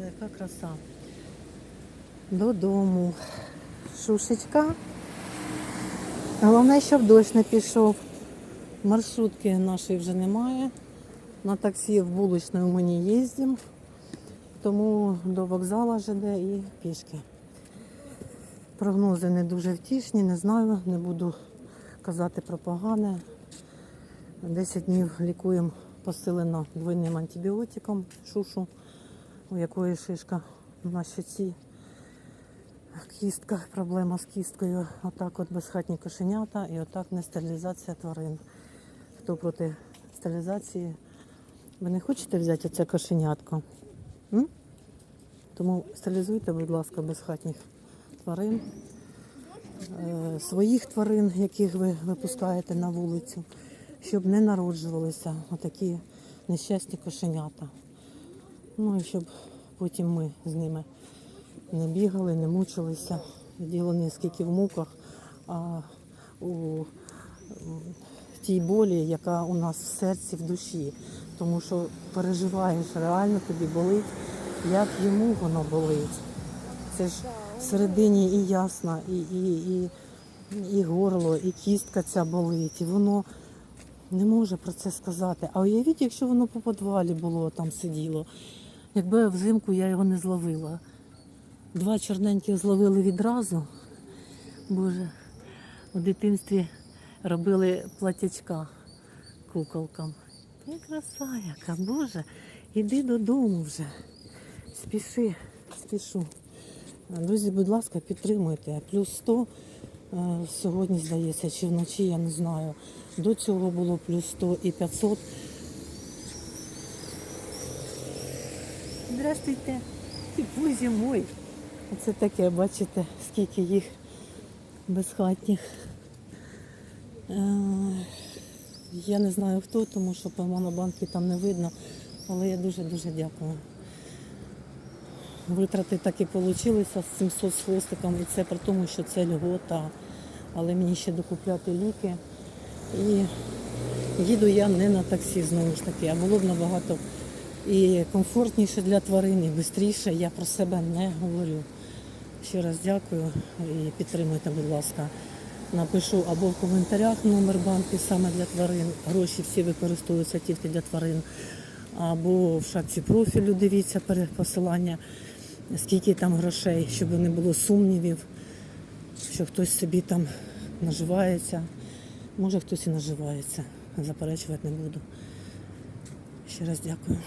яка краса. Додому. Шушечка. Головне, щоб дощ не пішов. Маршрутки нашої вже немає. На таксі в булочну ми не їздимо. Тому до вокзалу ЖД і пішки. Прогнози не дуже втішні, не знаю, не буду казати про погане. 10 днів лікуємо посилено двойним антибіотиком шушу, у якої шишка на щоці. Кістка, проблема з кісткою. Отак от безхатні кошенята і отак не стерилізація тварин. Хто проти стерилізації? Ви не хочете взяти оце кошенятко? М? Тому стерилізуйте, будь ласка, безхатніх тварин, е, своїх тварин, яких ви випускаєте на вулицю, щоб не народжувалися отакі нещасні кошенята. Ну і щоб потім ми з ними не бігали, не мучилися. Діло не скільки в муках, а у тій болі, яка у нас в серці, в душі. Тому що переживаєш, реально тобі болить, як йому воно болить. Це ж всередині і ясна, і, і, і, і горло, і кістка ця болить, і воно не може про це сказати. А уявіть, якщо воно по підвалі було, там сиділо. Якби взимку я його не зловила. Два чорненьких зловили відразу. Боже, у дитинстві робили платячка куколкам. Ти краса яка, Боже, іди додому вже. Спіши, спішу. Друзі, будь ласка, підтримуйте. Плюс 100 е, сьогодні, здається, чи вночі, я не знаю. До цього було плюс 100 і 500. Здравствуйте. І бузі мой. Оце таке, бачите, скільки їх безхатніх. Е, Я не знаю хто, тому що по монобанки там не видно, але я дуже-дуже дякую. Витрати так і вийшли з 700 з хвостиком, і це при тому, що це льгота. Але мені ще докупляти ліки. І їду я не на таксі знову ж таки, а було б набагато і комфортніше для тварин, і швидше. Я про себе не говорю. Ще раз дякую і підтримуйте, будь ласка. Напишу або в коментарях номер банку саме для тварин. Гроші всі використовуються тільки для тварин. Або в шапці профілю дивіться посилання, скільки там грошей, щоб не було сумнівів, що хтось собі там наживається. Може хтось і наживається. Заперечувати не буду. Ще раз дякую.